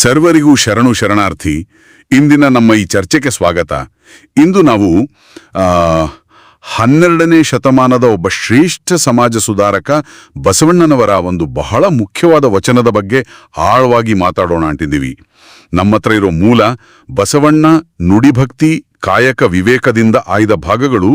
ಸರ್ವರಿಗೂ ಶರಣು ಶರಣಾರ್ಥಿ, ಇಂದಿನ ನಮ್ಮ ಈ ಚರ್ಚೆಗೆ ಸ್ವಾಗತ. ಇಂದು ನಾವು ಹನ್ನೆರಡನೇ ಶತಮಾನದ ಒಬ್ಬ ಶ್ರೇಷ್ಠ ಸಮಾಜ ಸುಧಾರಕ ಬಸವಣ್ಣನವರ ಒಂದು ಬಹಳ ಮುಖ್ಯವಾದ ವಚನದ ಬಗ್ಗೆ ಆಳವಾಗಿ ಮಾತಾಡೋಣ ಅಂಟಿದ್ದೀವಿ ನಮ್ಮ ಹತ್ರ ಇರೋ ಮೂಲ, ಬಸವಣ್ಣ ನುಡಿಭಕ್ತಿ, ಕಾಯಕ ವಿವೇಕದಿಂದ ಆಯ್ದ ಭಾಗಗಳು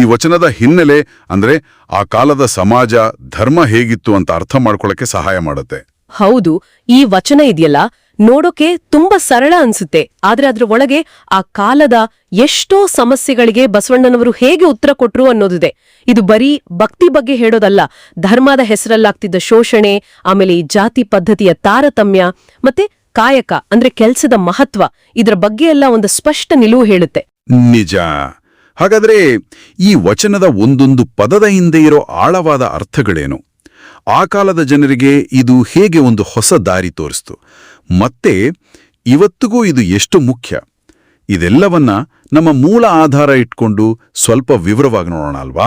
ಈ ವಚನದ ಹಿನ್ನೆಲೆ, ಅಂದ್ರೆ ಆ ಕಾಲದ ಸಮಾಜ, ಧರ್ಮ ಹೇಗಿತ್ತು ಅಂತ ಅರ್ಥ ಮಾಡ್ಕೊಳ್ಳಕ್ಕೆ ಸಹಾಯ ಮಾಡುತ್ತೆ. ಹೌದು, ಈ ವಚನ ಇದೆಯಲ್ಲ ನೋಡೋಕೆ ತುಂಬಾ ಸರಳ ಅನ್ಸುತ್ತೆ. ಆದ್ರೆ ಅದ್ರ ಒಳಗೆ ಆ ಕಾಲದ ಎಷ್ಟೋ ಸಮಸ್ಯೆಗಳಿಗೆ ಬಸವಣ್ಣನವರು ಹೇಗೆ ಉತ್ತರ ಕೊಟ್ರು ಅನ್ನೋದಿದೆ. ಇದು ಬರೀ ಭಕ್ತಿ ಬಗ್ಗೆ ಹೇಳೋದಲ್ಲ. ಧರ್ಮದ ಹೆಸರಲ್ಲಾಗ್ತಿದ್ದ ಶೋಷಣೆ, ಆಮೇಲೆ ಈ ಜಾತಿ ಪದ್ಧತಿಯ ತಾರತಮ್ಯ, ಮತ್ತೆ ಕಾಯಕ, ಅಂದ್ರೆ ಕೆಲಸದ ಮಹತ್ವ, ಇದರ ಬಗ್ಗೆ ಎಲ್ಲ ಒಂದು ಸ್ಪಷ್ಟ ನಿಲುವು ಹೇಳುತ್ತೆ. ನಿಜ. ಹಾಗಾದ್ರೆ ಈ ವಚನದ ಒಂದೊಂದು ಪದದ ಹಿಂದೆ ಇರೋ ಆಳವಾದ ಅರ್ಥಗಳೇನು? ಆ ಕಾಲದ ಜನರಿಗೆ ಇದು ಹೇಗೆ ಒಂದು ಹೊಸ ದಾರಿ ತೋರಿಸ್ತು? ಮತ್ತೆ ಇವತ್ತಿಗೂ ಇದು ಎಷ್ಟು ಮುಖ್ಯ? ಇದೆಲ್ಲವನ್ನ ನಮ್ಮ ಮೂಲ ಆಧಾರ ಇಟ್ಕೊಂಡು ಸ್ವಲ್ಪ ವಿವರವಾಗಿ ನೋಡೋಣ ಅಲ್ವಾ?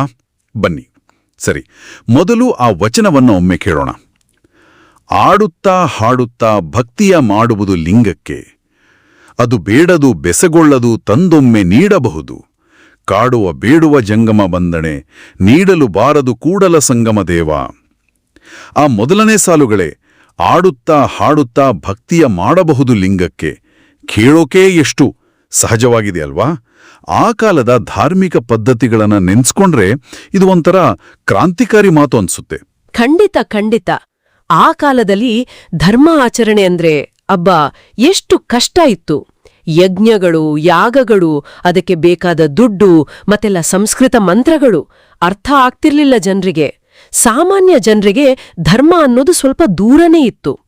ಬನ್ನಿ. ಸರಿ, ಮೊದಲು ಆ ವಚನವನ್ನು ಒಮ್ಮೆ ಕೇಳೋಣ. ಆಡುತ್ತಾ ಹಾಡುತ್ತಾ ಭಕ್ತಿಯ ಮಾಡುವುದು ಲಿಂಗಕ್ಕೆ. ಅದು ಬೇಡದು ಬೆಸಗೊಳ್ಳದು ತಂದೊಮ್ಮೆ ನೀಡಬಹುದು. ಕಾಡುವ ಬೇಡುವ ಜಂಗಮ ಬಂದಣೆ ನೀಡಲು ಬಾರದು ಕೂಡಲ ಸಂಗಮ ದೇವ. ಆ ಮೊದಲನೇ ಸಾಲುಗಳೇ ಆಡುತ್ತಾ ಹಾಡುತ್ತಾ ಭಕ್ತಿಯ ಮಾಡಬಹುದು ಲಿಂಗಕ್ಕೆ. ಕೇಳೋಕೇ ಎಷ್ಟು? ಸಹಜವಾಗಿದೆ ಅಲ್ವಾ? ಆ ಕಾಲದ ಧಾರ್ಮಿಕ ಪದ್ಧತಿಗಳನ್ನ ನೆನ್ಸ್ಕೊಂಡ್ರೆ ಇದು ಒಂಥರ ಕ್ರಾಂತಿಕಾರಿ ಮಾತು ಅನ್ಸುತ್ತೆ. ಖಂಡಿತ ಖಂಡಿತ. ಆ ಕಾಲದಲ್ಲಿ ಧರ್ಮ ಆಚರಣೆ ಅಂದ್ರೆ, ಅಬ್ಬಾ, ಎಷ್ಟು ಕಷ್ಟ ಇತ್ತು. ಯಜ್ಞಗಳು, ಯಾಗಗಳು, ಅದಕ್ಕೆ ಬೇಕಾದ ದುಡ್ಡು, ಮತ್ತೆಲ್ಲ ಸಂಸ್ಕೃತ ಮಂತ್ರಗಳು. ಅರ್ಥ ಆಗ್ತಿರ್ಲಿಲ್ಲ ಜನರಿಗೆ. ಸಾಮಾನ್ಯ ಜನರಿಗೆ ಧರ್ಮ ಅನ್ನೋದು ಸ್ವಲ್ಪ ದೂರನೇ ಇತ್ತು.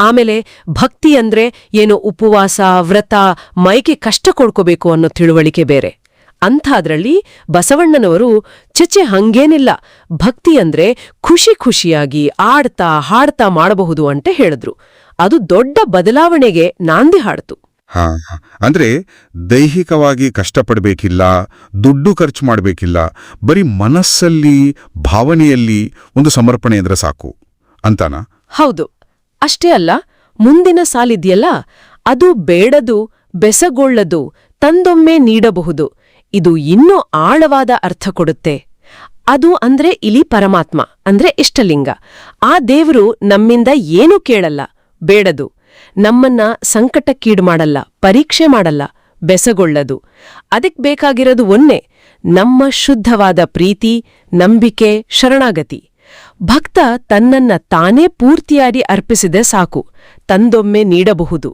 ಆಮೇಲೆ ಭಕ್ತಿ ಅಂದ್ರೆ ಏನೋ ಉಪವಾಸ, ವ್ರತ, ಮೈಗೆ ಕಷ್ಟ ಕೊಡ್ಕೋಬೇಕು ಅನ್ನೋ ತಿಳುವಳಿಕೆ ಬೇರೆ. ಅಂಥದ್ರಲ್ಲಿ ಬಸವಣ್ಣನವರು ಚಚೆ ಹಂಗೇನಿಲ್ಲ. ಭಕ್ತಿ ಅಂದ್ರೆ ಖುಷಿ ಖುಷಿಯಾಗಿ ಆಡ್ತಾ ಹಾಡ್ತಾ ಮಾಡಬಹುದು ಅಂತ ಹೇಳಿದ್ರು. ಅದು ದೊಡ್ಡ ಬದಲಾವಣೆಗೆ ನಾಂದಿ ಹಾಡ್ತು. ಹಾ ಅಂದ್ರೆ ದೈಹಿಕವಾಗಿ ಕಷ್ಟಪಡಬೇಕಿಲ್ಲ, ದುಡ್ಡು ಖರ್ಚು ಮಾಡಬೇಕಿಲ್ಲ, ಬರೀ ಮನಸ್ಸಲ್ಲಿ, ಭಾವನೆಯಲ್ಲಿ ಒಂದು ಸಮರ್ಪಣೆ ಅಂದರೆ ಸಾಕು, ಅಂತಾನ? ಹೌದು. ಅಷ್ಟೇ ಅಲ್ಲ, ಮುಂದಿನ ಸಾಲಿದೆಯಲ್ಲ ಅದು ಬೇಡದು, ಬೆಸಗೊಳ್ಳದು, ತಂದೊಮ್ಮೆ ನೀಡಬಹುದು. ಇದು ಇನ್ನೂ ಆಳವಾದ ಅರ್ಥ ಕೊಡುತ್ತೆ. ಅದು ಅಂದ್ರೆ ಇಲಿ ಪರಮಾತ್ಮ, ಅಂದ್ರೆ ಇಷ್ಟಲಿಂಗ. ಆ ದೇವರು ನಮ್ಮಿಂದ ಏನೂ ಕೇಳಲ್ಲ, ಬೇಡದು. ನಮ್ಮನ್ನ ಸಂಕಟಕ್ಕೀಡು ಮಾಡಲ್ಲ, ಪರೀಕ್ಷೆ ಮಾಡಲ್ಲ, ಬೆಸಗೊಳ್ಳದು. ಅದಕ್ಕೆ ಬೇಕಾಗಿರೋದು ಒನ್ನೆ ನಮ್ಮ ಶುದ್ಧವಾದ ಪ್ರೀತಿ, ನಂಬಿಕೆ, ಶರಣಾಗತಿ. ಭಕ್ತ ತನ್ನನ್ನ ತಾನೇ ಪೂರ್ತಿಯಾಗಿ ಅರ್ಪಿಸಿದೆ ಸಾಕು, ತಂದೊಮ್ಮೆ ನೀಡಬಹುದು.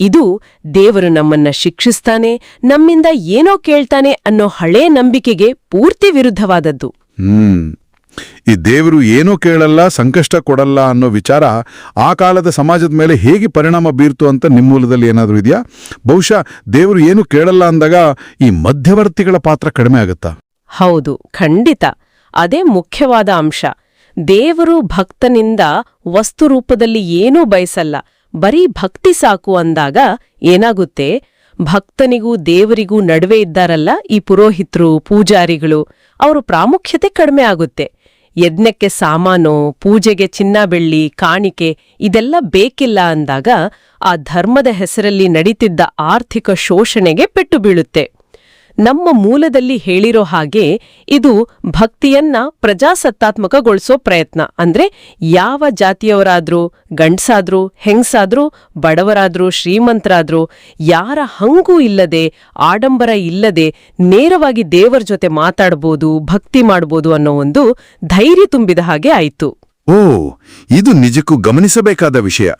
ಇದು ದೇವರು ನಮ್ಮನ್ನ ಶಿಕ್ಷಿಸ್ತಾನೆ, ನಮ್ಮಿಂದ ಏನೋ ಕೇಳ್ತಾನೆ ಅನ್ನೋ ಹಳೇ ನಂಬಿಕೆಗೆ ಪೂರ್ತಿ ವಿರುದ್ಧವಾದದ್ದು. ಈ ದೇವರು ಏನೂ ಕೇಳಲ್ಲ, ಸಂಕಷ್ಟ ಕೊಡಲ್ಲ ಅನ್ನೋ ವಿಚಾರ ಆ ಕಾಲದ ಸಮಾಜದ ಮೇಲೆ ಹೇಗೆ ಪರಿಣಾಮ ಬೀರ್ತು ಅಂತ ನಿಮ್ಮ ಮೂಲದಲ್ಲಿ ಏನಾದರೂ ಇದೆಯಾ? ಬಹುಶಃ ದೇವರು ಏನು ಕೇಳಲ್ಲ ಅಂದಾಗ ಈ ಮಧ್ಯವರ್ತಿಗಳ ಪಾತ್ರ ಕಡಿಮೆ ಆಗುತ್ತಾ? ಹೌದು, ಖಂಡಿತ. ಅದೇ ಮುಖ್ಯವಾದ ಅಂಶ. ದೇವರು ಭಕ್ತನಿಂದ ವಸ್ತು ರೂಪದಲ್ಲಿ ಏನೂ ಬಯಸಲ್ಲ. ಬರೀ ಭಕ್ತಿ ಸಾಕು ಅಂದಾಗ ಏನಾಗುತ್ತೆ? ಭಕ್ತನಿಗೂ ದೇವರಿಗೂ ನಡುವೆ ಇದ್ದಾರಲ್ಲ ಈ ಪುರೋಹಿತರು, ಪೂಜಾರಿಗಳು, ಅವರು ಪ್ರಾಮುಖ್ಯತೆ ಕಡಿಮೆ ಆಗುತ್ತೆ. ಯಜ್ಞಕ್ಕೆ ಸಾಮಾನು, ಪೂಜೆಗೆ ಚಿನ್ನ ಬೆಳ್ಳಿ ಕಾಣಿಕೆ ಇದೆಲ್ಲ ಬೇಕಿಲ್ಲ ಅಂದಾಗ ಆ ಧರ್ಮದ ಹೆಸರಲ್ಲಿ ನಡೀತಿದ್ದ ಆರ್ಥಿಕ ಶೋಷಣೆಗೆ ಪೆಟ್ಟು ಬೀಳುತ್ತೆ. ನಮ್ಮ ಮೂಲದಲ್ಲಿ ಹೇಳಿರೋ ಹಾಗೆ ಇದು ಭಕ್ತಿಯನ್ನ ಪ್ರಜಾಸತ್ತಾತ್ಮಕಗೊಳಿಸೋ ಪ್ರಯತ್ನ. ಅಂದ್ರೆ ಯಾವ ಜಾತಿಯವರಾದ್ರೂ, ಗಂಡ್ಸಾದ್ರೂ, ಹೆಂಗ್ಸಾದ್ರೂ, ಬಡವರಾದ್ರೂ, ಶ್ರೀಮಂತರಾದ್ರೂ, ಯಾರ ಹಂಗೂ ಇಲ್ಲದೆ, ಆಡಂಬರ ಇಲ್ಲದೆ, ನೇರವಾಗಿ ದೇವರ ಜೊತೆ ಮಾತಾಡ್ಬೋದು, ಭಕ್ತಿ ಮಾಡ್ಬೋದು ಅನ್ನೋ ಒಂದು ಧೈರ್ಯ ತುಂಬಿದ ಹಾಗೆ ಆಯ್ತು. ಓ, ಇದು ನಿಜಕ್ಕೂ ಗಮನಿಸಬೇಕಾದ ವಿಷಯ.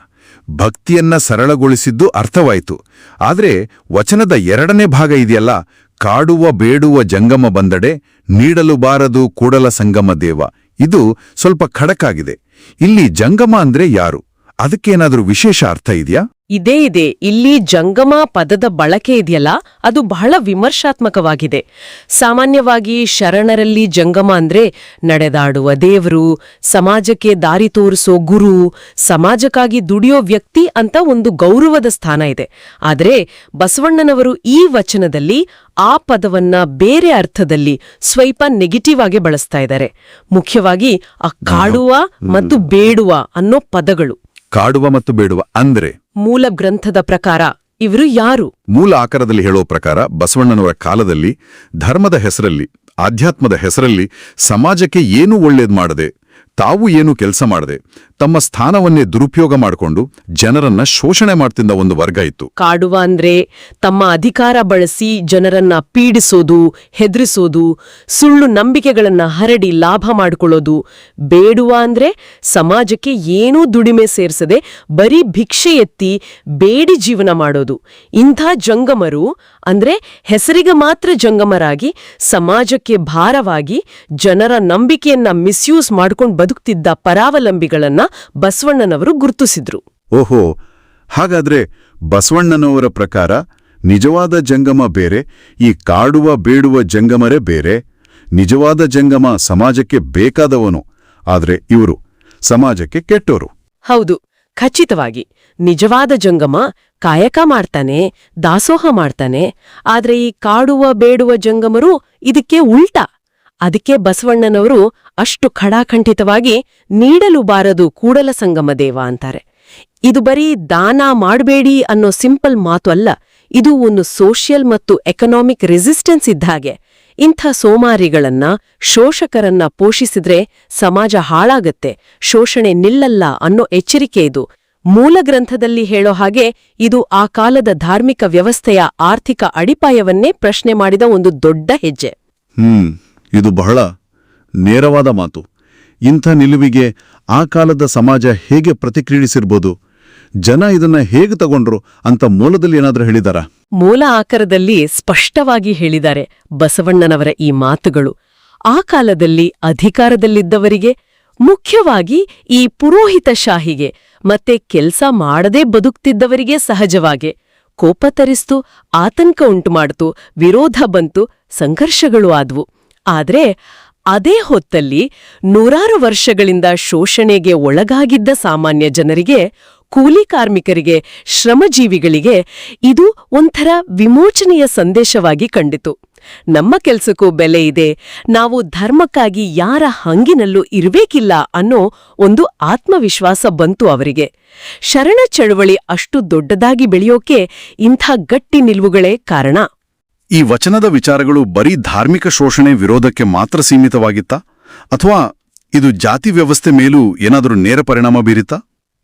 ಭಕ್ತಿಯನ್ನ ಸರಳಗೊಳಿಸಿದ್ದು ಅರ್ಥವಾಯಿತು. ಆದರೆ ವಚನದ ಎರಡನೇ ಭಾಗ ಇದೆಯಲ್ಲ ಕಾಡುವ ಬೇಡುವ ಜಂಗಮ ಬಂದಡೆ, ನೀಡಲು ಬಾರದು ಕೂಡಲ ಸಂಗಮ ದೇವ. ಇದು ಸ್ವಲ್ಪ ಖಡಕಾಗಿದೆ. ಇಲ್ಲಿ ಜಂಗಮ ಅಂದ್ರೆ ಯಾರು? ಅದಕ್ಕೇನಾದ್ರೂ ವಿಶೇಷ ಅರ್ಥ ಇದೆಯಾ? ಇದೇ ಇದೆ. ಇಲ್ಲಿ ಜಂಗಮ ಪದದ ಬಳಕೆ ಇದೆಯಲ್ಲ? ಅದು ಬಹಳ ವಿಮರ್ಶಾತ್ಮಕವಾಗಿದೆ. ಸಾಮಾನ್ಯವಾಗಿ ಶರಣರಲ್ಲಿ ಜಂಗಮ ಅಂದ್ರೆ ನಡೆದಾಡುವ ದೇವರು ಸಮಾಜಕ್ಕೆ ದಾರಿ ತೋರಿಸೋ ಗುರು ಸಮಾಜಕ್ಕಾಗಿ ದುಡಿಯೋ ವ್ಯಕ್ತಿ ಅಂತ ಒಂದು ಗೌರವದ ಸ್ಥಾನ ಇದೆ. ಆದರೆ ಬಸವಣ್ಣನವರು ಈ ವಚನದಲ್ಲಿ ಆ ಪದವನ್ನ ಬೇರೆ ಅರ್ಥದಲ್ಲಿ ಸ್ವಲ್ಪ ನೆಗೆಟಿವ್ ಆಗಿ ಬಳಸ್ತಾ ಇದ್ದಾರೆ. ಮುಖ್ಯವಾಗಿ ಆ ಕಾಡುವ ಮತ್ತು ಬೇಡುವ ಅನ್ನೋ ಪದಗಳು. ಕಾಡುವ ಮತ್ತು ಬೇಡುವ ಅಂದ್ರೆ? ಮೂಲ ಗ್ರಂಥದ ಪ್ರಕಾರ. ಇವರು ಯಾರು? ಮೂಲ ಆಕಾರದಲ್ಲಿ ಹೇಳೋ ಪ್ರಕಾರ ಬಸವಣ್ಣನವರ ಕಾಲದಲ್ಲಿ, ಧರ್ಮದ ಹೆಸರಲ್ಲಿ, ಆಧ್ಯಾತ್ಮದ ಹೆಸರಲ್ಲಿ, ಸಮಾಜಕ್ಕೆ ಏನೂ ಒಳ್ಳೇದು ಮಾಡದೆ ತಾವು ಏನು ಕೆಲಸ ಮಾಡದೆ ತಮ್ಮ ಸ್ಥಾನವನ್ನೇ ದುರುಪಯೋಗ ಮಾಡಿಕೊಂಡು ಜನರನ್ನ ಶೋಷಣೆ ಮಾಡ್ತಿದ್ದ ಒಂದು ವರ್ಗ ಇತ್ತು. ಕಾಡುವ ಅಂದ್ರೆ ತಮ್ಮ ಅಧಿಕಾರ ಬಳಸಿ ಜನರನ್ನ ಪೀಡಿಸೋದು, ಹೆದರಿಸೋದು, ಸುಳ್ಳು ನಂಬಿಕೆಗಳನ್ನ ಹರಡಿ ಲಾಭ ಮಾಡಿಕೊಳ್ಳೋದು, ಬೇಡುವ ಅಂದ್ರೆ ಸಮಾಜಕ್ಕೆ ಏನೂ ದುಡಿಮೆ ಸೇರ್ಸದೆ ಬರೀ ಭಿಕ್ಷೆ ಎತ್ತಿ ಬೇಡಿ ಜೀವನ ಮಾಡೋದು. ಇಂಥ ಜಂಗಮರು ಅಂದ್ರೆ ಹೆಸರಿಗೆ ಮಾತ್ರ ಜಂಗಮರಾಗಿ ಸಮಾಜಕ್ಕೆ ಭಾರವಾಗಿ ಜನರ ನಂಬಿಕೆಯನ್ನ ಮಿಸ್ಯೂಸ್ ಮಾಡ್ಕೊಂಡು ಬದುಕ್ತಿದ್ದ ಪರಾವಲಂಬಿಗಳನ್ನ ಬಸವಣ್ಣನವರು ಗುರುತಿಸಿದ್ರು. ಓಹೋ ಹಾಗಾದ್ರೆ ಬಸವಣ್ಣನವರ ಪ್ರಕಾರ ನಿಜವಾದ ಜಂಗಮ ಬೇರೆ ಈ ಕಾಡುವ ಬೇಡುವ ಜಂಗಮರೇ ಬೇರೆ? ನಿಜವಾದ ಜಂಗಮ ಸಮಾಜಕ್ಕೆ ಬೇಕಾದವನು ಆದ್ರೆ ಇವರು ಸಮಾಜಕ್ಕೆ ಕೆಟ್ಟೋರು. ಹೌದು ಖಚಿತವಾಗಿ ನಿಜವಾದ ಜಂಗಮ ಕಾಯಕ ಮಾಡ್ತಾನೆ ದಾಸೋಹ ಮಾಡ್ತಾನೆ ಆದ್ರೆ ಈ ಕಾಡುವ ಬೇಡುವ ಜಂಗಮರು ಇದಕ್ಕೆ ಉಲ್ಟಾ. ಅದಕ್ಕೆ ಬಸವಣ್ಣನವರು ಅಷ್ಟು ಖಡಾಖಂಡಿತವಾಗಿ ನೀಡಲು ಬಾರದು ಕೂಡಲ ಸಂಗಮ ದೇವ ಅಂತಾರೆ. ಇದು ಬರೀ ದಾನ ಮಾಡಬೇಡಿ ಅನ್ನೋ ಸಿಂಪಲ್ ಮಾತು ಅಲ್ಲ, ಇದು ಒಂದು ಸೋಷಿಯಲ್ ಮತ್ತು ಎಕನಾಮಿಕ್ ರೆಸಿಸ್ಟೆನ್ಸ್ ಇದ್ದಾಗೆ ಇಂಥ ಸೋಮಾರಿಗಳನ್ನ, ಶೋಷಕರನ್ನ ಪೋಷಿಸಿದ್ರೆ ಸಮಾಜ ಹಾಳಾಗತ್ತೆ, ಶೋಷಣೆ ನಿಲ್ಲಲ್ಲ ಅನ್ನೋ ಎಚ್ಚರಿಕೆ ಇದು. ಮೂಲ ಗ್ರಂಥದಲ್ಲಿ ಹೇಳೋ ಹಾಗೆ ಇದು ಆ ಕಾಲದ ಧಾರ್ಮಿಕ ವ್ಯವಸ್ಥೆಯ ಆರ್ಥಿಕ ಅಡಿಪಾಯವನ್ನೇ ಪ್ರಶ್ನೆ ಮಾಡಿದ ಒಂದು ದೊಡ್ಡ ಹೆಜ್ಜೆ. ಇದು ಬಹಳ ನೇರವಾದ ಮಾತು. ಇಂಥ ನಿಲುವಿಗೆ ಆ ಕಾಲದ ಸಮಾಜ ಹೇಗೆ ಪ್ರತಿಕ್ರಿಯಿಸಿರ್ಬೋದು? ಜನ ಇದನ್ನ ಹೇಗೆ ತಗೊಂಡ್ರು ಅಂತ ಮೂಲದಲ್ಲಿ ಏನಾದರೂ ಹೇಳಿದಾರ? ಮೂಲ ಆಕರದಲ್ಲಿ ಸ್ಪಷ್ಟವಾಗಿ ಹೇಳಿದ್ದಾರೆ ಬಸವಣ್ಣನವರ ಈ ಮಾತುಗಳು. ಆ ಕಾಲದಲ್ಲಿ ಅಧಿಕಾರದಲ್ಲಿದ್ದವರಿಗೆ, ಮುಖ್ಯವಾಗಿ ಈ ಪುರೋಹಿತಶಾಹಿಗೆ ಮತ್ತೆ ಕೆಲ್ಸ ಮಾಡದೇ ಬದುಕ್ತಿದ್ದವರಿಗೆ ಸಹಜವಾಗೆ ಕೋಪ ತರಿಸ್ತು, ಆತಂಕ ಉಂಟುಮಾಡ್ತು, ವಿರೋಧ ಬಂತು, ಸಂಘರ್ಷಗಳು ಆದ್ವು. ಆದ್ರೆ ಅದೇ ಹೊತ್ತಲ್ಲಿ ನೂರಾರು ವರ್ಷಗಳಿಂದ ಶೋಷಣೆಗೆ ಒಳಗಾಗಿದ್ದ ಸಾಮಾನ್ಯ ಜನರಿಗೆ, ಕೂಲಿ ಕಾರ್ಮಿಕರಿಗೆ, ಶ್ರಮಜೀವಿಗಳಿಗೆ ಇದು ಒಂಥರ ವಿಮೋಚನೆಯ ಸಂದೇಶವಾಗಿ ಕಂಡಿತು. ನಮ್ಮ ಕೆಲ್ಸಕ್ಕೂ ಬೆಲೆ ಇದೆ, ನಾವು ಧರ್ಮಕ್ಕಾಗಿ ಯಾರ ಹಂಗಿನಲ್ಲೂ ಇರಬೇಕಿಲ್ಲ ಅನ್ನೋ ಒಂದು ಆತ್ಮವಿಶ್ವಾಸ ಬಂತು ಅವರಿಗೆ. ಶರಣ ಚಳುವಳಿ ಅಷ್ಟು ದೊಡ್ಡದಾಗಿ ಬೆಳೆಯೋಕೆ ಇಂಥ ಗಟ್ಟಿ ನಿಲುವುಗಳೇ ಕಾರಣ. ಈ ವಚನದ ವಿಚಾರಗಳು ಬರೀ ಧಾರ್ಮಿಕ ಶೋಷಣೆ ವಿರೋಧಕ್ಕೆ ಮಾತ್ರ ಸೀಮಿತವಾಗಿತ್ತಾ? ಅಥವಾ ಇದು ಜಾತಿ ವ್ಯವಸ್ಥೆ ಮೇಲೂ ಏನಾದರೂ ನೇರ ಪರಿಣಾಮ ಬೀರಿತಾ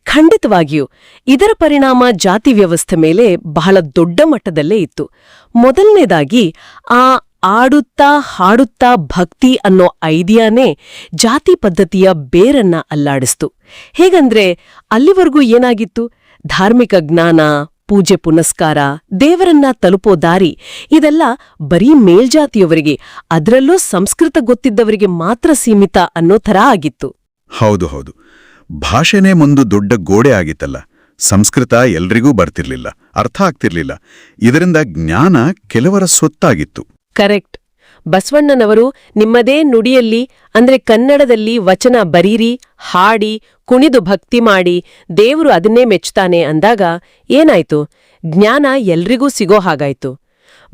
ಖಂಡಿತವಾಗಿಯೂ. ಇದರ ಪರಿಣಾಮ ಜಾತಿ ವ್ಯವಸ್ಥೆ ಮೇಲೆ ಬಹಳ ದೊಡ್ಡ ಮಟ್ಟದಲ್ಲೇ ಇತ್ತು. ಮೊದಲನೇದಾಗಿ, ಆ ಆಡುತ್ತಾ ಹಾಡುತ್ತಾ ಭಕ್ತಿ ಅನ್ನೋ ಐಡಿಯಾನೇ ಜಾತಿ ಪದ್ಧತಿಯ ಬೇರನ್ನ ಅಲ್ಲಾಡಿಸ್ತು. ಹೇಗಂದ್ರೆ, ಅಲ್ಲಿವರೆಗೂ ಏನಾಗಿತ್ತು? ಧಾರ್ಮಿಕ ಜ್ಞಾನ ಪೂಜೆ ಪುನಸ್ಕಾರ ದೇವರನ್ನ ತಲುಪೋ ದಾರಿ ಇದೆಲ್ಲ ಬರೀ ಮೇಲ್ಜಾತಿಯವರಿಗೆ ಅದರಲ್ಲೂ ಸಂಸ್ಕೃತ ಗೊತ್ತಿದ್ದವರಿಗೆ ಮಾತ್ರ ಸೀಮಿತ ಅನ್ನೋ ಥರ ಆಗಿತ್ತು. ಹೌದು ಹೌದು. ಭಾಷೆನೇ ಒಂದು ದೊಡ್ಡ ಗೋಡೆ ಆಗಿತ್ತಲ್ಲ. ಸಂಸ್ಕೃತ ಎಲ್ರಿಗೂ ಬರ್ತಿರ್ಲಿಲ್ಲ. ಅರ್ಥ ಆಗ್ತಿರ್ಲಿಲ್ಲ. ಇದರಿಂದ ಜ್ಞಾನ ಕೆಲವರ ಸ್ವತ್ತಾಗಿತ್ತು. ಕರೆಕ್ಟ್ ಬಸವಣ್ಣನವರು ನಿಮ್ಮದೇ ನುಡಿಯಲ್ಲಿ, ಅಂದ್ರೆ ಕನ್ನಡದಲ್ಲಿ ವಚನ ಬರೀರಿ, ಹಾಡಿ, ಕುಣಿದು ಭಕ್ತಿ ಮಾಡಿ, ದೇವರು ಅದನ್ನೇ ಮೆಚ್ಚುತ್ತಾನೆ ಅಂದಾಗ ಏನಾಯ್ತು? ಜ್ಞಾನ ಎಲ್ರಿಗೂ ಸಿಗೋ ಹಾಗಾಯ್ತು.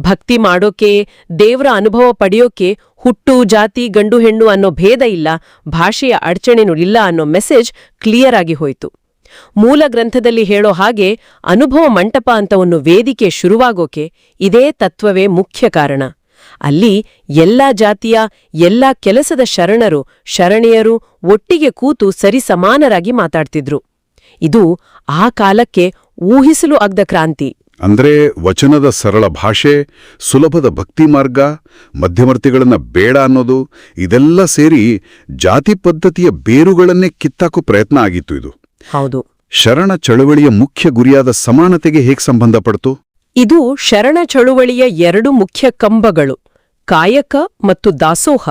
ಭಕ್ತಿ ಮಾಡೋಕೆ, ದೇವರ ಅನುಭವ ಪಡೆಯೋಕೆ ಹುಟ್ಟು, ಜಾತಿ, ಗಂಡು, ಹೆಣ್ಣು ಅನ್ನೋ ಭೇದ ಇಲ್ಲ, ಭಾಷೆಯ ಅಡಚಣೆನು ಇಲ್ಲ ಅನ್ನೋ ಮೆಸೇಜ್ ಕ್ಲಿಯರ್ ಆಗಿ ಹೋಯಿತು. ಮೂಲ ಗ್ರಂಥದಲ್ಲಿ ಹೇಳೋ ಹಾಗೆ ಅನುಭವ ಮಂಟಪ ಅಂತ ಒಂದು ವೇದಿಕೆ ಶುರುವಾಗೋಕೆ ಇದೇ ತತ್ವವೇ ಮುಖ್ಯ ಕಾರಣ. ಅಲ್ಲಿ ಎಲ್ಲಾ ಜಾತಿಯ ಎಲ್ಲಾ ಕೆಲಸದ ಶರಣರು ಶರಣೆಯರು ಒಟ್ಟಿಗೆ ಕೂತು ಸರಿಸಮಾನರಾಗಿ ಮಾತಾಡ್ತಿದ್ರು. ಇದು ಆ ಕಾಲಕ್ಕೆ ಊಹಿಸಲು ಅಗ್ದ ಕ್ರಾಂತಿ. ಅಂದ್ರೆ ವಚನದ ಸರಳ ಭಾಷೆ ಸುಲಭದ ಭಕ್ತಿ ಮಾರ್ಗ ಮಧ್ಯವರ್ತಿಗಳನ್ನ ಬೇಡ ಅನ್ನೋದು ಇದೆಲ್ಲ ಸೇರಿ ಜಾತಿ ಪದ್ಧತಿಯ ಬೇರುಗಳನ್ನೇ ಕಿತ್ತಾಕು ಪ್ರಯತ್ನ ಆಗಿತ್ತು ಇದು. ಹೌದು. ಶರಣ ಚಳವಳಿಯ ಮುಖ್ಯ ಗುರಿಯಾದ ಸಮಾನತೆಗೆ ಹೇಗೆ ಸಂಬಂಧಪಡ್ತು? ಇದು ಶರಣ ಚಳುವಳಿಯ ಎರಡು ಮುಖ್ಯ ಕಂಬಗಳು, ಕಾಯಕ ಮತ್ತು ದಾಸೋಹ.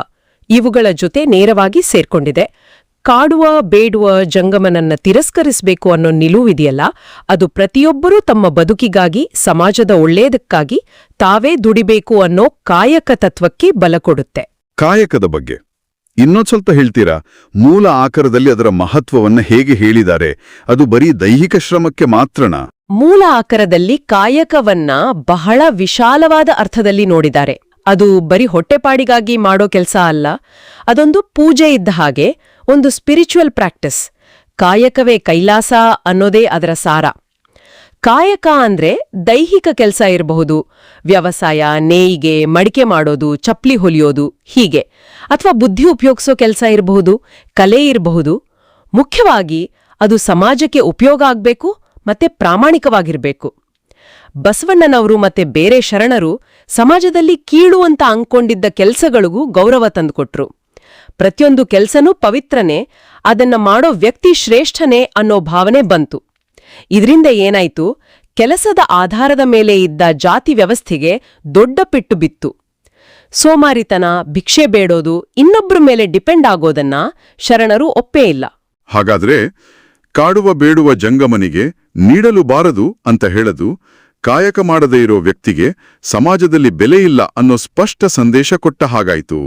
ಇವುಗಳ ಜೊತೆ ನೇರವಾಗಿ ಸೇರ್ಕೊಂಡಿದೆ. ಕಾಡುವ, ಬೇಡುವ, ಜಂಗಮನನ್ನ ತಿರಸ್ಕರಿಸಬೇಕು ಅನ್ನೋ ನಿಲುವಿದೆಯಲ್ಲ ಅದು ಪ್ರತಿಯೊಬ್ಬರೂ ತಮ್ಮ ಬದುಕಿಗಾಗಿ, ಸಮಾಜದ ಒಳ್ಳೆಯದಕ್ಕಾಗಿ ತಾವೇ ದುಡಿಬೇಕು ಅನ್ನೋ ಕಾಯಕ ತತ್ವಕ್ಕೆ ಬಲ ಕೊಡುತ್ತೆ. ಕಾಯಕದ ಬಗ್ಗೆ ಇನ್ನೊಂದು ಸ್ವಲ್ಪ ಹೇಳ್ತೀರಾ? ಮೂಲ ಆಕಾರದಲ್ಲಿ ಅದರ ಮಹತ್ವವನ್ನ ಹೇಗೆ ಹೇಳಿದ್ದಾರೆ? ಅದು ಬರೀ ದೈಹಿಕ ಶ್ರಮಕ್ಕೆ ಮಾತ್ರನಾ? ಮೂಲ ಆಕರದಲ್ಲಿ ಕಾಯಕವನ್ನ ಬಹಳ ವಿಶಾಲವಾದ ಅರ್ಥದಲ್ಲಿ ನೋಡಿದ್ದಾರೆ. ಅದು ಬರೀ ಹೊಟ್ಟೆಪಾಡಿಗಾಗಿ ಮಾಡೋ ಕೆಲಸ ಅಲ್ಲ, ಅದೊಂದು ಪೂಜೆ ಇದ್ದ ಹಾಗೆ, ಒಂದು ಸ್ಪಿರಿಚುವಲ್ ಪ್ರಾಕ್ಟೀಸ್ ಕಾಯಕವೇ ಕೈಲಾಸ ಅನ್ನೋದೇ ಅದರ ಸಾರ. ಕಾಯಕ ಅಂದ್ರೆ ದೈಹಿಕ ಕೆಲಸ ಇರಬಹುದು. ವ್ಯವಸಾಯ, ನೇಯಿಗೆ, ಮಡಿಕೆ ಮಾಡೋದು, ಚಪ್ಲಿ ಹೊಲಿಯೋದು, ಹೀಗೆ. ಅಥವಾ ಬುದ್ಧಿ ಉಪಯೋಗಿಸೋ ಕೆಲಸ ಇರಬಹುದು, ಕಲೆ ಇರಬಹುದು. ಮುಖ್ಯವಾಗಿ ಅದು ಸಮಾಜಕ್ಕೆ ಉಪಯೋಗ ಆಗ್ಬೇಕು ಮತ್ತೆ ಪ್ರಾಮಾಣಿಕವಾಗಿರಬೇಕು. ಬಸವಣ್ಣನವರು ಮತ್ತೆ ಬೇರೆ ಶರಣರು ಸಮಾಜದಲ್ಲಿ ಕೀಳು ಅಂತ ಅಂಕೊಂಡಿದ್ದ ಕೆಲಸಗಳಿಗೂ ಗೌರವ ತಂದುಕೊಟ್ರು. ಪ್ರತಿಯೊಂದು ಕೆಲಸನೂ ಪವಿತ್ರನೇ, ಅದನ್ನ ಮಾಡೋ ವ್ಯಕ್ತಿ ಶ್ರೇಷ್ಠನೇ ಅನ್ನೋ ಭಾವನೆ ಬಂತು. ಇದರಿಂದ ಏನಾಯ್ತು? ಕೆಲಸದ ಆಧಾರದ ಮೇಲೆ ಇದ್ದ ಜಾತಿ ವ್ಯವಸ್ಥೆಗೆ ದೊಡ್ಡ ಪೆಟ್ಟು ಬಿತ್ತು. ಸೋಮಾರಿತನ, ಭಿಕ್ಷೆ ಬೇಡೋದು ಇನ್ನೊಬ್ಬರ ಮೇಲೆ ಡಿಪೆಂಡ್ ಆಗೋದನ್ನ ಶರಣರು ಒಪ್ಪೇ ಇಲ್ಲ. ಹಾಗಾದ್ರೆ ಕಾಡುವ ಬೇಡುವ ಜಂಗಮನಿಗೆ ನೀಡಲು ಬಾರದು ಅಂತ ಹೇಳದು ಕಾಯಕ ಮಾಡದೇ ಇರೋ ವ್ಯಕ್ತಿಗೆ ಸಮಾಜದಲ್ಲಿ ಬೆಲೆ ಇಲ್ಲ ಅನ್ನೋ ಸ್ಪಷ್ಟ ಸಂದೇಶ ಕೊಟ್ಟ ಹಾಗಾಯ್ತು.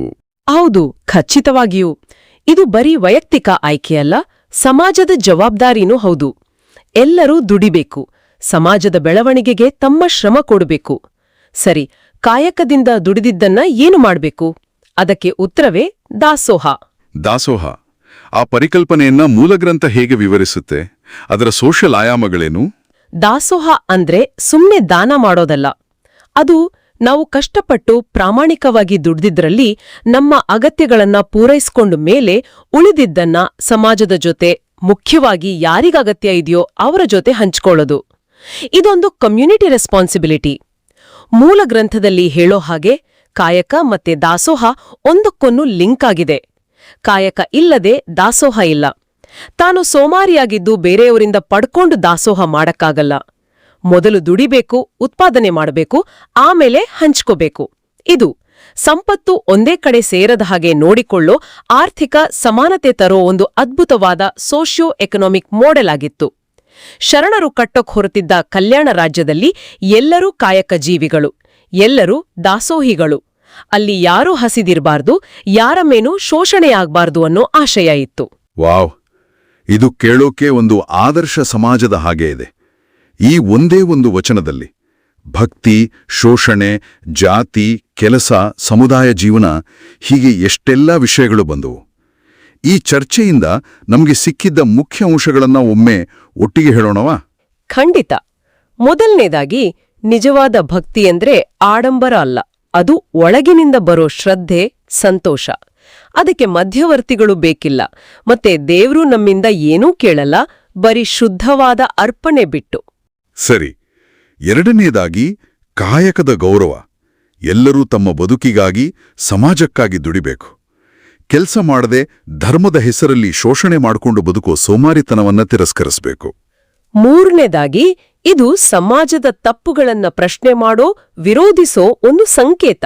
ಹೌದು ಖಚಿತವಾಗಿಯೂ ಇದು ಬರೀ ವೈಯಕ್ತಿಕ ಆಯ್ಕೆಯಲ್ಲ ಸಮಾಜದ ಜವಾಬ್ದಾರಿನೂ ಹೌದು. ಎಲ್ಲರೂ ದುಡಿಬೇಕು ಸಮಾಜದ ಬೆಳವಣಿಗೆಗೆ ತಮ್ಮ ಶ್ರಮ ಕೊಡಬೇಕು. ಸರಿ ಕಾಯಕದಿಂದ ದುಡಿದಿದ್ದನ್ನ ಏನು ಮಾಡಬೇಕು? ಅದಕ್ಕೆ ಉತ್ತರವೇ ದಾಸೋಹ. ದಾಸೋಹ. ಆ ಪರಿಕಲ್ಪನೆಯನ್ನ ಮೂಲಗ್ರಂಥ ಹೇಗೆ ವಿವರಿಸುತ್ತೆ? ಅದರ ಸೋಷಲ್ ಆಯಾಮಗಳೇನು? ದಾಸೋಹ ಅಂದ್ರೆ ಸುಮ್ಮನೆ ದಾನ ಮಾಡೋದಲ್ಲ. ಅದು ನಾವು ಕಷ್ಟಪಟ್ಟು ಪ್ರಾಮಾಣಿಕವಾಗಿ ದುಡ್ದಿದ್ರಲ್ಲಿ ನಮ್ಮ ಅಗತ್ಯಗಳನ್ನ ಪೂರೈಸ್ಕೊಂಡ ಮೇಲೆ ಉಳಿದಿದ್ದನ್ನ ಸಮಾಜದ ಜೊತೆ, ಮುಖ್ಯವಾಗಿ ಯಾರಿಗಗತ್ಯ ಇದೆಯೋ ಅವರ ಜೊತೆ ಹಂಚಿಕೊಳ್ಳೋದು. ಇದೊಂದು ಕಮ್ಯುನಿಟಿ ರೆಸ್ಪಾನ್ಸಿಬಿಲಿಟಿ ಮೂಲ ಗ್ರಂಥದಲ್ಲಿ ಹೇಳೋ ಹಾಗೆ ಕಾಯಕ ಮತ್ತೆ ದಾಸೋಹ ಒಂದಕ್ಕೊಂದು ಲಿಂಕ್ ಆಗಿದೆ. ಕಾಯಕ ಇಲ್ಲದೆ ದಾಸೋಹ ಇಲ್ಲ. ತಾನು ಸೋಮಾರಿಯಾಗಿದ್ದು ಬೇರೆಯವರಿಂದ ಪಡ್ಕೊಂಡು ದಾಸೋಹ ಮಾಡಕ್ಕಾಗಲ್ಲ. ಮೊದಲು ದುಡಿಬೇಕು, ಉತ್ಪಾದನೆ ಮಾಡಬೇಕು, ಆಮೇಲೆ ಹಂಚ್ಕೋಬೇಕು. ಇದು ಸಂಪತ್ತು ಒಂದೇ ಕಡೆ ಸೇರದ ಹಾಗೆ ನೋಡಿಕೊಳ್ಳೋ ಆರ್ಥಿಕ ಸಮಾನತೆ ತರೋ ಒಂದು ಅದ್ಭುತವಾದ ಸೋಷಿಯೋ ಎಕನಾಮಿಕ್ ಮಾಡೆಲ್ ಆಗಿತ್ತು. ಶರಣರು ಕಟ್ಟೋಕ್ ಹೊರತಿದ್ದ ಕಲ್ಯಾಣ ರಾಜ್ಯದಲ್ಲಿ ಎಲ್ಲರೂ ಕಾಯಕ ಜೀವಿಗಳು, ಎಲ್ಲರೂ ದಾಸೋಹಿಗಳು. ಅಲ್ಲಿ ಯಾರೂ ಹಸಿದಿರಬಾರ್ದು ಯಾರ ಮೇನೂ ಶೋಷಣೆಯಾಗಬಾರ್ದು ಅನ್ನೋ ಆಶಯ ಇತ್ತು. ವಾವ್! ಇದು ಕೇಳೋಕೆ ಒಂದು ಆದರ್ಶ ಸಮಾಜದ ಹಾಗೆ ಇದೆ. ಈ ಒಂದೇ ಒಂದು ವಚನದಲ್ಲಿ ಭಕ್ತಿ ಶೋಷಣೆ ಜಾತಿ ಕೆಲಸ ಸಮುದಾಯ ಜೀವನ ಹೀಗೆ ಎಷ್ಟೆಲ್ಲ ವಿಷಯಗಳು ಬಂದವು. ಈ ಚರ್ಚೆಯಿಂದ ನಮಗೆ ಸಿಕ್ಕಿದ್ದ ಮುಖ್ಯ ಅಂಶಗಳನ್ನ ಒಮ್ಮೆ ಒಟ್ಟಿಗೆ ಹೇಳೋಣವಾ? ಖಂಡಿತ. ಮೊದಲನೇದಾಗಿ ನಿಜವಾದ ಭಕ್ತಿ ಅಂದ್ರೆ ಆಡಂಬರ ಅಲ್ಲ. ಅದು ಒಳಗಿನಿಂದ ಬರೋ ಶ್ರದ್ಧೆ, ಸಂತೋಷ. ಅದಕ್ಕೆ ಮಧ್ಯವರ್ತಿಗಳು ಬೇಕಿಲ್ಲ. ಮತ್ತೆ ದೇವ್ರು ನಮ್ಮಿಂದ ಏನೂ ಕೇಳಲ್ಲ, ಬರೀ ಶುದ್ಧವಾದ ಅರ್ಪಣೆ ಬಿಟ್ಟು. ಸರಿ, ಎರಡನೇದಾಗಿ ಕಾಯಕದ ಗೌರವ. ಎಲ್ಲರೂ ತಮ್ಮ ಬದುಕಿಗಾಗಿ ಸಮಾಜಕ್ಕಾಗಿ ದುಡಿಬೇಕು. ಕೆಲಸ ಮಾಡದೆ ಧರ್ಮದ ಹೆಸರಲ್ಲಿ ಶೋಷಣೆ ಮಾಡಿಕೊಂಡು ಬದುಕೋ ಸೋಮಾರಿತನವನ್ನ ತಿರಸ್ಕರಿಸಬೇಕು. ಮೂರನೇದಾಗಿ, ಇದು ಸಮಾಜದ ತಪ್ಪುಗಳನ್ನ ಪ್ರಶ್ನೆ ಮಾಡೋ, ವಿರೋಧಿಸೋ ಒಂದು ಸಂಕೇತ.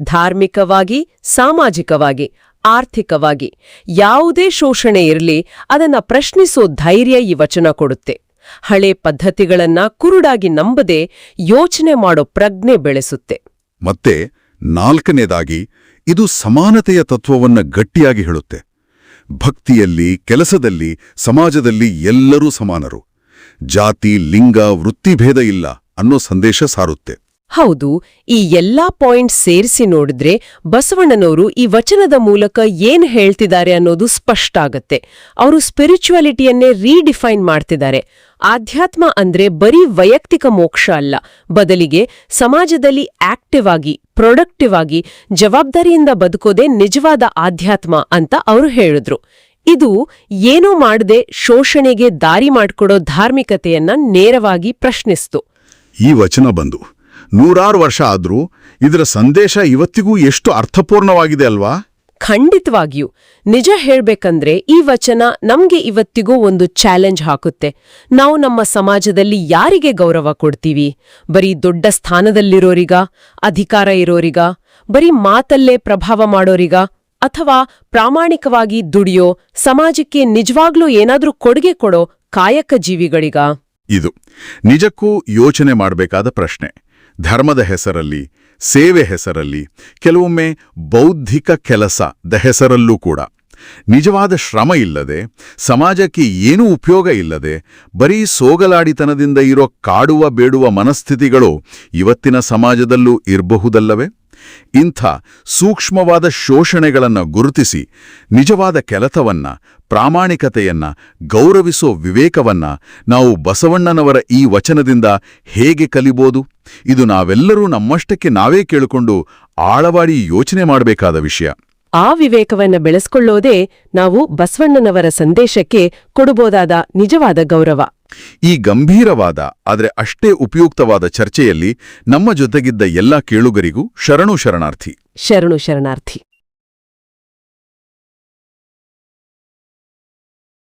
ಧಾರ್ಮಿಕವಾಗಿ, ಸಾಮಾಜಿಕವಾಗಿ, ಆರ್ಥಿಕವಾಗಿ. ಯಾವುದೇ ಶೋಷಣೆ ಇರಲಿ, ಅದನ್ನ ಪ್ರಶ್ನಿಸೋ ಧೈರ್ಯ ಈ ವಚನ ಕೊಡುತ್ತೆ. ಹಳೆ ಪದ್ಧತಿಗಳನ್ನ ಕುರುಡಾಗಿ ನಂಬದೆ ಯೋಚನೆ ಮಾಡೋ ಪ್ರಜ್ಞೆ ಬೆಳೆಸುತ್ತೆ. ಮತ್ತೆ, ನಾಲ್ಕನೇದಾಗಿ, ಇದು ಸಮಾನತೆಯ ತತ್ವವನ್ನ ಗಟ್ಟಿಯಾಗಿ ಹೇಳುತ್ತೆ. ಭಕ್ತಿಯಲ್ಲಿ, ಕೆಲಸದಲ್ಲಿ, ಸಮಾಜದಲ್ಲಿ ಎಲ್ಲರೂ ಸಮಾನರು. ಜಾತಿ, ಲಿಂಗ, ವೃತ್ತಿಭೇದ ಇಲ್ಲ ಅನ್ನೋ ಸಂದೇಶ ಸಾರುತ್ತೆ. ಹೌದು, ಈ ಎಲ್ಲಾ ಪಾಯಿಂಟ್ ಸೇರಿಸಿ ನೋಡಿದ್ರೆ ಬಸವಣ್ಣನವರು ಈ ವಚನದ ಮೂಲಕ ಏನ್ ಹೇಳ್ತಿದ್ದಾರೆ ಅನ್ನೋದು ಸ್ಪಷ್ಟ ಆಗತ್ತೆ. ಅವರು ಸ್ಪಿರಿಚುವಾಲಿಟಿಯನ್ನೇ ರೀಡಿಫೈನ್ ಮಾಡ್ತಿದ್ದಾರೆ. ಆಧ್ಯಾತ್ಮ ಅಂದ್ರೆ ಬರೀ ವೈಯಕ್ತಿಕ ಮೋಕ್ಷ ಅಲ್ಲ, ಬದಲಿಗೆ ಸಮಾಜದಲ್ಲಿ ಆಕ್ಟಿವ್ ಆಗಿ ಪ್ರೊಡಕ್ಟಿವ್ ಆಗಿ, ಜವಾಬ್ದಾರಿಯಿಂದ ಬದುಕೋದೇ ನಿಜವಾದ ಆಧ್ಯಾತ್ಮ ಅಂತ ಅವರು ಹೇಳಿದ್ರು. ಇದು ಏನೂ ಮಾಡದೆ ಶೋಷಣೆಗೆ ದಾರಿ ಮಾಡಿಕೊಡೋ ಧಾರ್ಮಿಕತೆಯನ್ನ ನೇರವಾಗಿ ಪ್ರಶ್ನಿಸ್ತು. ಈ ವಚನ ಬಂದು ನೂರಾರು ವರ್ಷ ಆದ್ರೂ ಇದರ ಸಂದೇಶ ಇವತ್ತಿಗೂ ಎಷ್ಟು ಅರ್ಥಪೂರ್ಣವಾಗಿದೆ ಅಲ್ವಾ? ಖಂಡಿತವಾಗಿಯೂ. ನಿಜ ಹೇಳ್ಬೇಕಂದ್ರೆ ಈ ವಚನ ನಮ್ಗೆ ಇವತ್ತಿಗೂ ಒಂದು ಚಾಲೆಂಜ್ ಹಾಕುತ್ತೆ. ನಾವು ನಮ್ಮ ಸಮಾಜದಲ್ಲಿ ಯಾರಿಗೆ ಗೌರವ ಕೊಡ್ತೀವಿ? ಬರೀ ದೊಡ್ಡ ಸ್ಥಾನದಲ್ಲಿರೋರಿಗ ಅಧಿಕಾರ ಇರೋರಿಗ ಬರೀ ಮಾತಲ್ಲೇ ಪ್ರಭಾವ ಮಾಡೋರಿಗ ಅಥವಾ ಪ್ರಾಮಾಣಿಕವಾಗಿ ದುಡಿಯೋ, ಸಮಾಜಕ್ಕೆ ನಿಜವಾಗ್ಲೂ ಏನಾದ್ರೂ ಕೊಡುಗೆ ಕೊಡೋ ಕಾಯಕ ಜೀವಿಗಳಿಗ? ಇದು ನಿಜಕ್ಕೂ ಯೋಚನೆ ಮಾಡಬೇಕಾದ ಪ್ರಶ್ನೆ. ಧರ್ಮದ ಹೆಸರಲ್ಲಿ, ಸೇವೆ ಹೆಸರಲ್ಲಿ, ಕೆಲವೊಮ್ಮೆ ಬೌದ್ಧಿಕ ಕೆಲಸದ ಹೆಸರಲ್ಲೂ ಕೂಡ. ನಿಜವಾದ ಶ್ರಮ ಇಲ್ಲದೆ, ಸಮಾಜಕ್ಕೆ ಏನೂ ಉಪಯೋಗ ಇಲ್ಲದೆ, ಬರೀ ಸೋಗಲಾಡಿತನದಿಂದ ಇರೋ ಕಾಡುವ ಬೇಡುವ ಮನಸ್ಥಿತಿಗಳು ಇವತ್ತಿನ ಸಮಾಜದಲ್ಲೂ ಇರಬಹುದಲ್ಲವೇ? ಇಂಥ ಸೂಕ್ಷ್ಮವಾದ ಶೋಷಣೆಗಳನ್ನು ಗುರುತಿಸಿ, ನಿಜವಾದ ಕೆಲತವನ್ನ ಪ್ರಾಮಾಣಿಕತೆಯನ್ನ, ಗೌರವಿಸೋ ವಿವೇಕವನ್ನ ನಾವು ಬಸವಣ್ಣನವರ ಈ ವಚನದಿಂದ ಹೇಗೆ ಕಲಿಬೋದು? ಇದು ನಾವೆಲ್ಲರೂ ನಮ್ಮಷ್ಟಕ್ಕೆ ನಾವೇ ಕೇಳಿಕೊಂಡು ಆಳವಾಡಿ ಯೋಚನೆ ಮಾಡಬೇಕಾದ ವಿಷಯ. ಆ ವಿವೇಕವನ್ನ ಬೆಳೆಸ್ಕೊಳ್ಳೋದೇ ನಾವು ಬಸವಣ್ಣನವರ ಸಂದೇಶಕ್ಕೆ ಕೊಡಬಹುದಾದ ನಿಜವಾದ ಗೌರವ. ಈ ಗಂಭೀರವಾದ ಆದರೆ ಅಷ್ಟೇ ಉಪಯುಕ್ತವಾದ ಚರ್ಚೆಯಲ್ಲಿ ನಮ್ಮ ಜೊತೆಗಿದ್ದ ಎಲ್ಲ ಕೇಳುಗರಿಗೂ ಶರಣು ಶರಣಾರ್ಥಿ. ಶರಣು ಶರಣಾರ್ಥಿ.